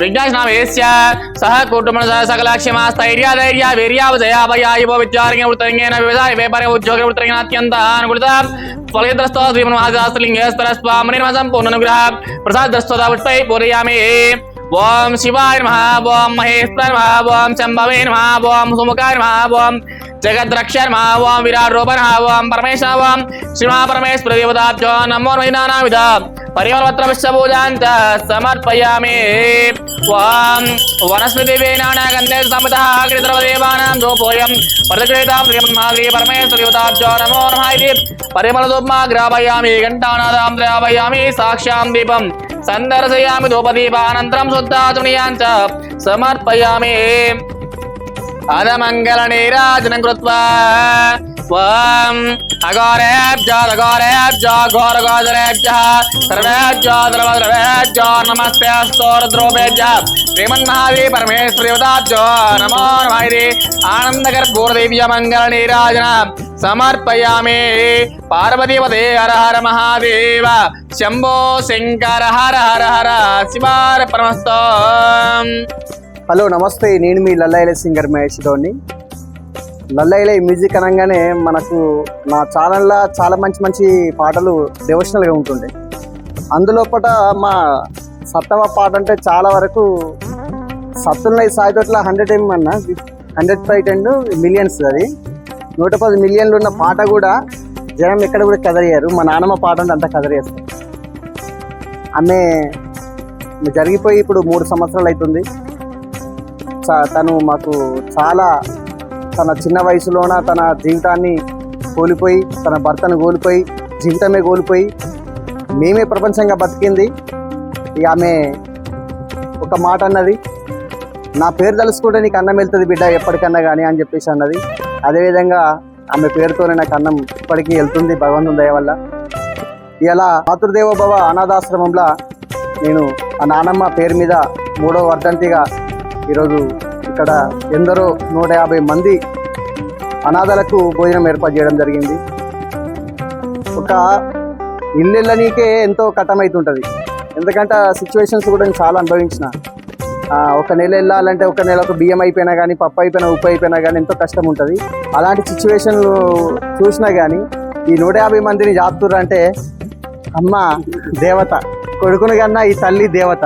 പ്രജ്ഞാനാവേശ്യ സഹ കൂട്ടുമണ സകലാക്ഷ്യമാ സ്ഥൈര്യ ധൈര്യ വീര്യാവജയാപയായിപോ വിദ്യാരംഗ വൃത്തരംഗേന വ്യവസായ വ്യാപാര ഉദ്യോഗ വൃത്തരംഗ അത്യന്താനുകൃത ഫലയദ്രസ്തോ ശ്രീമന്മഹാസ്തലിംഗേസ്തരസ്വാമനിർമ സമ്പൂർണ്ണനുഗ്രഹ പ്രസാദ്രസ്തോത പുഷ്പൈ പൂരയാമേ ഓം ശിവായ നമഃ ഓം മഹേശ്വര നമഃ ഓം ശംഭവേ നമഃ ഓം സുമുഖായ നമഃ ഓം जगद्रक्षर महावाम विराट रोपण हावाम परमेश श्रीमा परमेश प्रदेवदाभ्यो नमो महिना ఓం విరాట్ రూప నమ ఓం పరమేశ ఓం శ్రీమా పరమేశ్వర దేవతాభ్యో నమో వైనానావిధ పరిమళపత్ర సమర్పయామి ఓం వనస్పతి నానాగంధే సమత కృతదేవానాం రూపోయం ప్రతిక్రేతాం శ్రీమన్మాగ్రీ పరమేశ్వర దేవతాభ్యో నమో నమ ఇది పరిమళదోప్మా గ్రాపయామి ఘంటానాదాం ద్రాపయామి సాక్ష్యాం దీపం సందర్శయామి ధూపదీపానంతరం శుద్ధాచమనీయాంచ సమర్పయామి पादमङ्गलनीराजनं कृत्वा त्वाम् अघोरेभ्योदघोरेभ्यो घोरघोदरेभ्यः सर्वेभ्यो द्रवद्रवेभ्यो नमस्ते स्तोरद्रोपेभ्यः श्रीमन्महादेव नमो नमः इति समर्पयामि। हर हर महादेव। शम्भो शङ्कर हर हर हर शिवार परमस्तो। హలో నమస్తే. నేను మీ లల్లైల సింగర్ మహేష్ ధోని. లల్లైల మ్యూజిక్ అనగానే మనకు నా ఛానల్లో చాలా మంచి మంచి పాటలు డివోషనల్గా ఉంటుండే. అందులోపట మా సత్తవ పాట అంటే చాలా వరకు సత్తున్నది సాయితోట్ల హండ్రెడ్ ఎం అన్న హండ్రెడ్ ఫైవ్ టెన్ మిలియన్స్ అది. నూట పది మిలియన్లు ఉన్న పాట కూడా జనం ఎక్కడ కూడా కదరియరు మా నాన్నమ్మ పాట అంటే అంతా కదరేస్తారు ఆమె జరిగిపోయి ఇప్పుడు మూడు సంవత్సరాలు అవుతుంది. తను మాకు చాలా తన చిన్న వయసులోన తన జీవితాన్ని కోల్పోయి తన భర్తను కోల్పోయి జీవితమే కోల్పోయి మేమే ప్రపంచంగా బతికింది. ఇక ఆమె ఒక మాట అన్నది నా పేరు తలుసుకుంటే నీకు అన్నం వెళ్తుంది బిడ్డ ఎప్పటికన్నా కానీ అని చెప్పేసి అన్నది. అదేవిధంగా ఆమె పేరుతోనే నాకు అన్నం ఇప్పటికీ వెళ్తుంది భగవంతుని దయ వల్ల. ఇలా మాతృదేవోభవ అనాథాశ్రమంలో నేను ఆ నానమ్మ పేరు మీద మూడో వర్ధంతిగా ఈరోజు ఇక్కడ ఎందరో నూట యాభై మంది అనాథలకు భోజనం ఏర్పాటు చేయడం జరిగింది. ఒక ఇల్లెళ్ళనీకే ఎంతో కట్టమవుతుంటుంది ఎందుకంటే సిచ్యువేషన్స్ కూడా నేను చాలా అనుభవించిన. ఒక నెల వెళ్ళాలంటే ఒక నెలకు బియ్యం అయిపోయినా కానీ పప్పు అయిపోయినా ఉప్పు అయిపోయినా కానీ ఎంతో కష్టం ఉంటుంది అలాంటి సిచ్యువేషన్లు చూసినా కానీ ఈ నూట యాభై మందిని జాపుతుర్రు అంటే అమ్మ దేవత కొడుకుని కన్నా ఈ తల్లి దేవత.